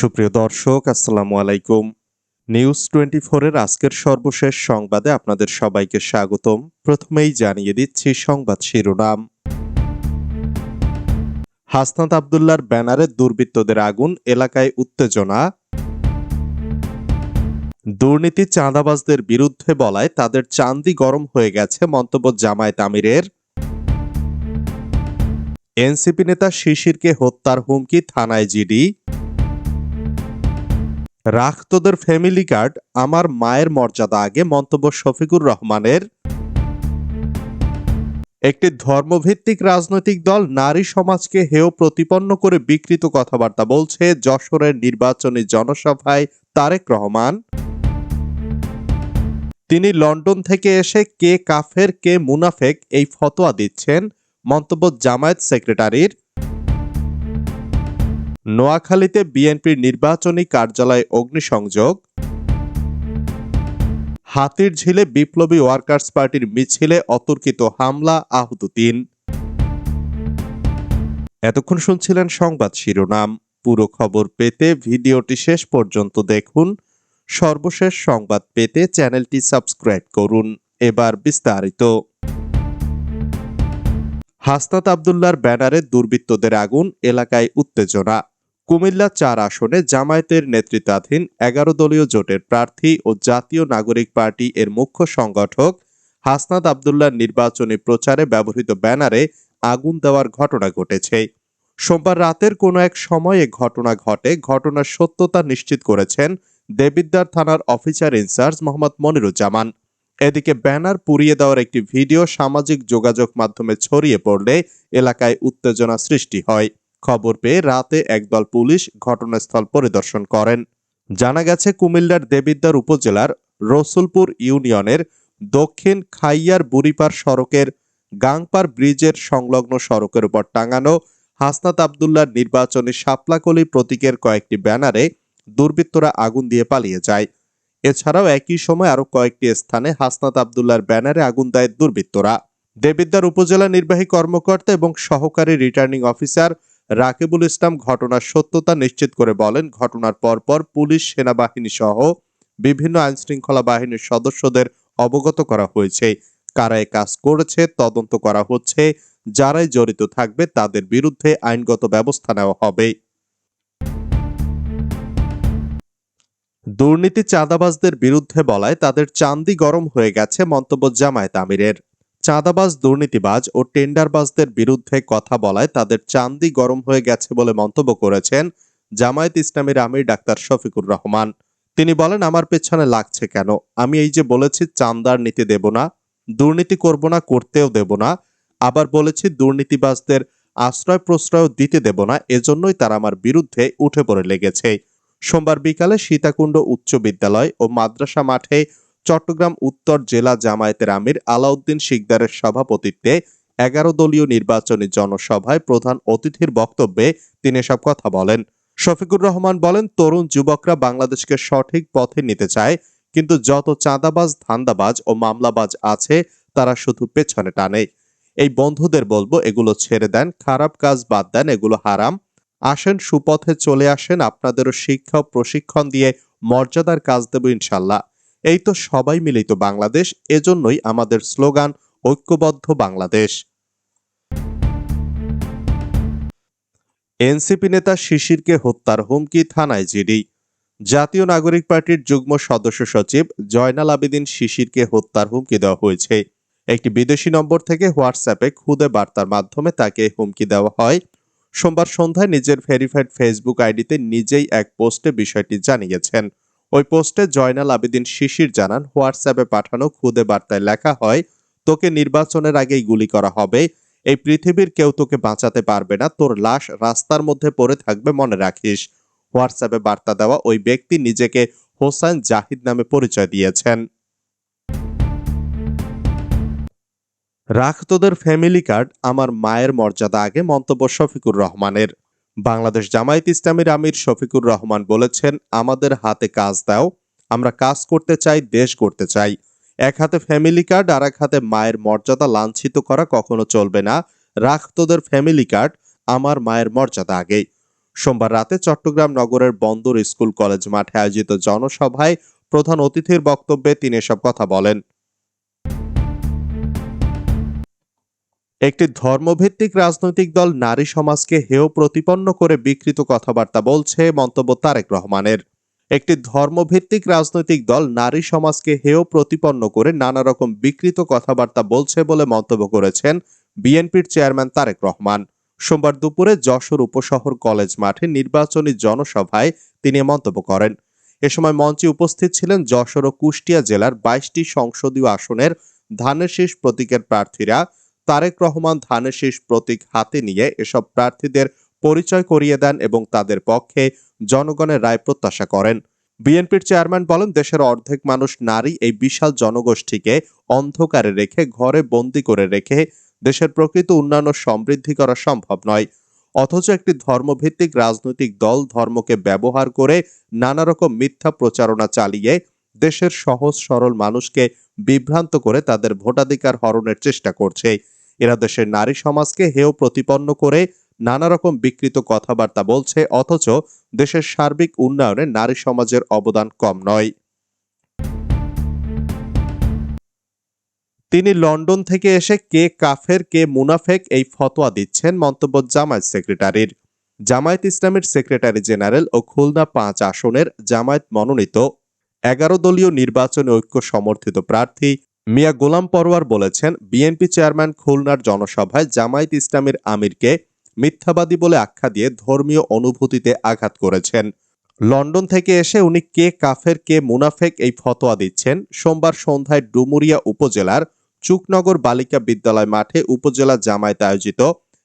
সুপ্রিয় দর্শক, আসসালামু আলাইকুম। নিউজ টোয়েন্টি ফোরের আজকের সর্বশেষ সংবাদে আপনাদের সবাইকে স্বাগতম। প্রথমেই জানিয়ে দিচ্ছি সংবাদ শিরোনাম। হাসনাত আবদুল্লার ব্যানারে দুর্বৃত্তদের আগুন, এলাকায় উত্তেজনা। দুর্নীতি চাঁদাবাজদের বিরুদ্ধে বলায় তাদের চান্দি গরম হয়ে গেছে মন্তব্য জামায়াত আমিরের। এনসিপি নেতা শিশিরকে হত্যার হুমকি, থানায় জিডি। রাখ তোদের ফ্যামিলি কার্ড আমার মায়ের মর্যাদা আগে, মন্তব্য শফিকুর রহমানের। একটি ধর্মভিত্তিক রাজনৈতিক দল নারী সমাজকে হেয় প্রতিপন্ন করে বিকৃত কথাবার্তা বলছে যশোরের নির্বাচনী জনসভায় তারেক রহমান। তিনি লন্ডন থেকে এসে কে কাফের, কে মুনাফেক এই ফতোয়া দিচ্ছেন। মন্তব্য জামায়াত সেক্রেটারির। নোয়াখালীতে বিএনপির নির্বাচনী কার্যালয়ে অগ্নিসংযোগ। হাতির ঝিলে বিপ্লবী ওয়ার্কার্স পার্টির মিছিলে অতর্কিত হামলা, আহত তিন। এতক্ষণ শুনছিলেন সংবাদ শিরোনাম। পুরো খবর পেতে ভিডিওটি শেষ পর্যন্ত দেখুন। সর্বশেষ সংবাদ পেতে চ্যানেলটি সাবস্ক্রাইব করুন। এবার বিস্তারিত। হাসনাত আবদুল্লার ব্যানারে দুর্বৃত্তদের আগুন, এলাকায় উত্তেজনা। কুমিল্লা চার আসনে জামায়াতের নেতৃত্বাধীন এগারো দলীয় জোটের প্রার্থী ও জাতীয় নাগরিক পার্টি এর মুখ্য সংগঠক হাসনাত আবদুল্লার নির্বাচনী প্রচারে ব্যবহৃত ব্যানারে আগুন দেওয়ার ঘটনা ঘটেছে। সোমবার রাতের কোনো এক সময়ে ঘটনা ঘটে। ঘটনার সত্যতা নিশ্চিত করেছেন দেবিদ্দার থানার অফিসার ইনচার্জ মোহাম্মদ মনিরুজ্জামান। এদিকে ব্যানার পুড়িয়ে দেওয়ার একটি ভিডিও সামাজিক যোগাযোগ মাধ্যমে ছড়িয়ে পড়লে এলাকায় উত্তেজনা সৃষ্টি হয়। খবর পেয়ে রাতে একদল পুলিশ ঘটনাস্থল পরিদর্শন করেন। জানা গেছে, কুমিল্লার দেবিদ্দার উপজেলার রসুলপুর ইউনিয়নের দক্ষিণ খাইয়ার বুড়িপার সড়কের গাংপার ব্রিজের সংলগ্ন সড়কের উপর টাঙানো হাসনাত আবদুল্লার নির্বাচনী শাপলাকলি প্রতীকের কয়েকটি ব্যানারে দুর্বৃত্তরা আগুন দিয়ে পালিয়ে যায়। এছাড়াও একই সময় আরও কয়েকটি স্থানে হাসনাত আবদুল্লার ব্যানারে আগুন দেয় দুর্বৃত্তরা। দেবিদ্দার উপজেলা নির্বাহী কর্মকর্তা এবং সহকারী রিটার্নিং অফিসার রাকিবুল ইসলাম ঘটনার সত্যতা নিশ্চিত করে বলেন, ঘটনার পরপর পুলিশ, সেনাবাহিনী সহ বিভিন্ন আইনশৃঙ্খলা বাহিনীর সদস্যদের অবগত করা হয়েছে। কারা এ কাজ করেছে, তদন্ত করা হচ্ছে, যারাই জড়িত থাকবে তাদের বিরুদ্ধে আইনগত ব্যবস্থা নেওয়া হবে। দুর্নীতি চাঁদাবাজদের বিরুদ্ধে বলায় তাদের চান্দি গরম হয়ে গেছে মন্তব্য জামায়াত আমিরের। চাঁদাবাজ, দুর্নীতিবাজ ও টেন্ডারবাজদের বিরুদ্ধে কথা বলায় তাদের চান্দি গরম হয়ে গেছে বলে মন্তব্য করেছেন জামায়াত ইসলামীর আমির ডাক্তার শফিকুর রহমান। তিনি বলেন, আমার পেছনে লাগছে কেন? আমি এই যে বলেছি চান্দার নীতি দেব না, দুর্নীতি করব না, করতেও দেব না। আবার বলেছি, দুর্নীতিবাজদের আশ্রয় প্রশ্রয় দিতে দেব না। এজন্যই তারা আমার বিরুদ্ধে উঠে পড়ে লেগেছে। সোমবার বিকালে সীতাকুণ্ড উচ্চ বিদ্যালয় ও মাদ্রাসা মাঠে চট্টগ্রাম উত্তর জেলা জামায়াতের আমির আলাউদ্দিন শিকদারের সভাপতিত্বে এগারো দলীয় নির্বাচনী জনসভায় প্রধান অতিথির বক্তব্যে তিনি এসব কথা বলেন। শফিকুর রহমান বলেন, তরুণ যুবকরা বাংলাদেশকে সঠিক পথে নিতে চায়, কিন্তু যত চাঁদাবাজ, ধান্দাবাজ ও মামলাবাজ আছে, তারা শুধু পেছনে টানে। এই বন্ধুদের বলব, এগুলো ছেড়ে দেন, খারাপ কাজ বাদ দেন, এগুলো হারাম। আসেন, সুপথে চলে আসেন, আপনাদেরও শিক্ষা প্রশিক্ষণ দিয়ে মর্যাদার কাজ দেব ইনশাল্লাহ। এই তো সবাই মিলিত বাংলাদেশ, এজন্যই আমাদের স্লোগান, ঐক্যবদ্ধ বাংলাদেশ। এনসিপি নেতা শিশিরকে হত্যার হুমকি, থানায় জিডি। জাতীয় নাগরিক পার্টির যুগ্ম সদস্য সচিব জয়নাল আবেদিন শিশিরকে হত্যার হুমকি দেওয়া হয়েছে। একটি বিদেশি নম্বর থেকে হোয়াটসঅ্যাপে খুদে বার্তার মাধ্যমে তাকে হুমকি দেওয়া হয়। সোমবার সন্ধ্যায় নিজের ভেরিফাইড ফেসবুক আইডিতে নিজেই এক পোস্টে বিষয়টি জানিয়েছেন। ওই পোস্টে জয়নাল আবেদিন শিশির জানান, হোয়াটসঅ্যাপে পাঠানো খুদে বার্তায় লেখা হয়, তোকে নির্বাচনের আগেই গুলি করা হবে। এই পৃথিবীর কেউ তোকে বাঁচাতে পারবে না। তোর লাশ রাস্তার মধ্যে পড়ে থাকবে মনে রাখিস। হোয়াটসঅ্যাপে বার্তা দেওয়া ওই ব্যক্তি নিজেকে হোসাইন জাহিদ নামে পরিচয় দিয়েছেন। রাখ তোদের ফ্যামিলি কার্ড আমার মায়ের মর্যাদা আগে, মন্তব্য শফিকুর রহমানের। বাংলাদেশ জামায়াত ইসলামীর আমির শফিকুর রহমান বলেছেন, আমাদের হাতে কাজ দাও, আমরা কাজ করতে চাই, দেশ করতে চাই। এক হাতে ফ্যামিলি কার্ড আর এক হাতে মায়ের মর্যাদা লাঞ্ছিত করা কখনো চলবে না। রাখ তোদের ফ্যামিলি কার্ড আমার মায়ের মর্যাদা আগে। সোমবার রাতে চট্টগ্রাম নগরের বন্দর স্কুল কলেজ মাঠে আয়োজিত জনসভায় প্রধান অতিথির বক্তব্যে তিনি এসব কথা বলেন। একটি ধর্মভিত্তিক রাজনৈতিক দল নারী সমাজকে হেয় প্রতিপন্ন করে বিকৃত কথাবার্তা বলছে মন্তব্য তারেক রহমানের। একটি ধর্মভিত্তিক রাজনৈতিক দল নারী সমাজকে হেয় প্রতিপন্ন করে নানা রকম বিকৃত কথাবার্তা বলছে বলে মন্তব্য করেছেন বিএনপির চেয়ারম্যান তারেক রহমান। সোমবার দুপুরে যশোর উপশহর কলেজ মাঠে নির্বাচনী জনসভায় তিনি মন্তব্য করেন। এ সময় মঞ্চে উপস্থিত ছিলেন যশোর ও কুষ্টিয়া জেলার বাইশটি সংসদীয় আসনের ধানের শীষ প্রতীকের প্রার্থীরা। তারেক রহমান ধানের শীষ প্রতীক হাতে নিয়ে এসব প্রার্থীদের পরিচয় করিয়ে দেন এবং তাদের পক্ষে জনগণের রায় প্রত্যাশা করেন। বিএনপির চেয়ারম্যান বলেন, দেশের অর্ধেক মানুষ নারী, এই বিশাল জনগোষ্ঠীকে অন্ধকারে রেখে, ঘরে বন্দি করে রেখে দেশের প্রকৃত উন্নয়ন সমৃদ্ধি করা সম্ভব নয়। অথচ একটি ধর্মভিত্তিক রাজনৈতিক দল ধর্মকে ব্যবহার করে নানা রকম মিথ্যা প্রচারণা চালিয়ে দেশের সহজ সরল মানুষকে বিভ্রান্ত করে তাদের ভোটাধিকার হরণের চেষ্টা করছে। এরা দেশের নারী সমাজকে হেয় প্রতিপন্ন করে নানা রকম বিকৃত কথাবার্তা বলছে, অথচ দেশের সার্বিক উন্নয়নে নারী সমাজের অবদান কম নয়। তিনি লন্ডন থেকে এসে কে কাফের, কে মুনাফেক এই ফতোয়া দিচ্ছেন মন্তব্য জামায়াত সেক্রেটারির। জামায়াত ইসলামের সেক্রেটারি জেনারেল ও খুলনা পাঁচ আসনের জামায়াত মনোনীত এগারো দলীয় নির্বাচনে ঐক্য সমর্থিত প্রার্থী মিয়া গোলাম পরোয়ার বলেছেন, বিএনপি চেয়ারম্যান খুলনার জনসভায় জামায়াত ইসলামের আমিরকে মিথ্যাবাদী বলে আখ্যা দিয়ে ধর্মীয় অনুভূতিতে আঘাত করেছেন। লন্ডন থেকে এসে উনি কে কাফের, কে মুনাফেক এই ফতোয়া দিচ্ছেন। সোমবার সন্ধ্যায় ডুমুরিয়া উপজেলার চুকনগর বালিকা বিদ্যালয় মাঠে উপজেলা জামায়াত আয়োজিত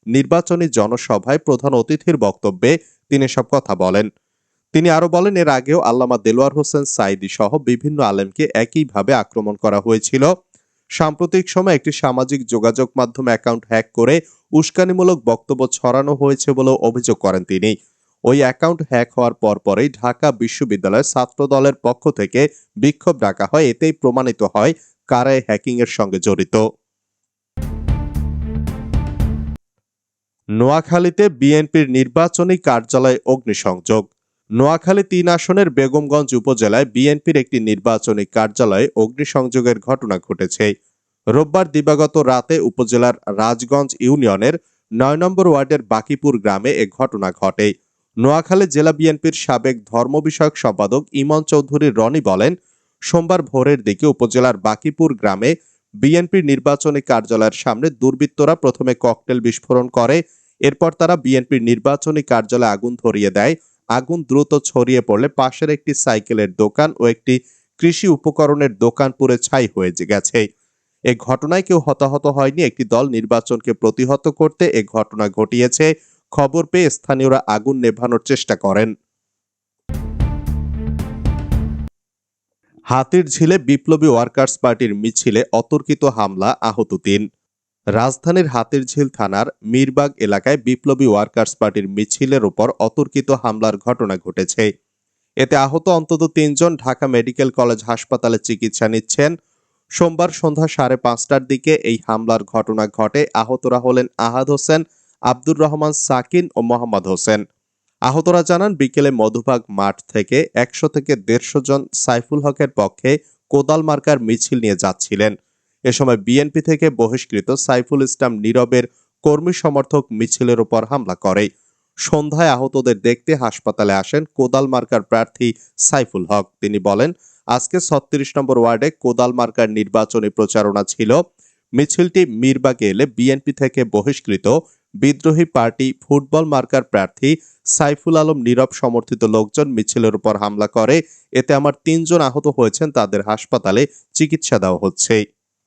নির্বাচনী জনসভায় প্রধান অতিথির বক্তব্যে তিনি সব কথা বলেন। তিনি আরও বলেন, এর আগেও আল্লামা দেলোয়ার হোসেন সাইদি সহ বিভিন্ন আলেমকে একইভাবে আক্রমণ করা হয়েছিল। সাম্প্রতিক সময় একটি সামাজিক যোগাযোগ মাধ্যম অ্যাকাউন্ট হ্যাক করে উস্কানিমূলক বক্তব্য ছড়ানো হয়েছে বলেও অভিযোগ করেন তিনি। ওই অ্যাকাউন্ট হ্যাক হওয়ার পরপরই ঢাকা বিশ্ববিদ্যালয়ের ছাত্র দলের পক্ষ থেকে বিক্ষোভ ডাকা হয়। এতেই প্রমাণিত হয় কারা এই হ্যাকিং এর সঙ্গে জড়িত। নোয়াখালীতে বিএনপির নির্বাচনী কার্যালয়ে অগ্নিসংযোগ। নোয়াখালী তিন আসনের বেগমগঞ্জ উপজেলায় বিএনপির একটি নির্বাচনী কার্যালয়ে অগ্নিসংযোগের ঘটনা ঘটেছে। রোববার দিবাগত রাতে উপজেলার রাজগঞ্জ ইউনিয়নের নয় নম্বর ওয়ার্ডের বাকিপুর গ্রামে এ ঘটনা ঘটে। নোয়াখালী জেলা বিএনপির সাবেক ধর্ম বিষয়ক সম্পাদক ইমন চৌধুরী রনি বলেন, সোমবার ভোরের দিকে উপজেলার বাকিপুর গ্রামে বিএনপির নির্বাচনী কার্যালয়ের সামনে দুর্বৃত্তরা প্রথমে ককটেল বিস্ফোরণ করে, এরপর তারা বিএনপির নির্বাচনী কার্যালয়ে আগুন ধরিয়ে দেয় আগুন দ্রুত ছড়িয়ে পড়লে পাশের একটি সাইকেলের দোকান ও একটি কৃষি উপকরণের দোকান পুড়ে ছাই হয়ে গেছে। এ ঘটনায় কেউ হতাহত হয়নি, একটি দল নির্বাচনকে প্রতিহত করতে এ ঘটনা ঘটিয়েছে। খবর পেয়ে স্থানীয়রা আগুন নেভানোর চেষ্টা করেন। হাতির ঝিলে বিপ্লবী ওয়ার্কার্স পার্টির মিছিলে অতর্কিত হামলা, আহত তিন। রাজধানীর হাতির ঝিল থানার মিরবাগ এলাকায় বিপ্লবী ওয়ার্কার্স পার্টির মিছিলের ওপর অতর্কিত হামলার ঘটনা ঘটেছে। এতে আহত অন্তত তিনজন ঢাকা মেডিকেল কলেজ হাসপাতালে চিকিৎসা নিচ্ছেন। সোমবার সন্ধ্যা সাড়ে পাঁচটার দিকে এই হামলার ঘটনা ঘটে। আহতরা হলেন আহাদ হোসেন, আব্দুর রহমান সাকিন ও মোহাম্মদ হোসেন। আহতরা জানান, বিকেলে মধুবাগ মাঠ থেকে একশো থেকে দেড়শো জন সাইফুল হকের পক্ষে কোদাল মার্কার মিছিল নিয়ে যাচ্ছিলেন। এ সময় বিএনপি থেকে বহিষ্কৃত সাইফুল ইসলাম নীরবের কর্মী সমর্থক মিছিলের উপর হামলা করে। সন্ধ্যায় আহতদের দেখতে হাসপাতালে আসেন কোদাল মার্কার প্রার্থী সাইফুল হক। তিনি বলেন, আজকে ছত্রিশ নম্বর ওয়ার্ডে কোদাল মার্কার নির্বাচনী প্রচারণা ছিল। মিছিলটি মিরবাগে এলে বিএনপি থেকে বহিষ্কৃত বিদ্রোহী পার্টি ফুটবল মার্কার প্রার্থী সাইফুল আলম নীরব সমর্থিত লোকজন মিছিলের উপর হামলা করে। এতে আমার তিনজন আহত হয়েছেন, তাদের হাসপাতালে চিকিৎসা দেওয়া হচ্ছে।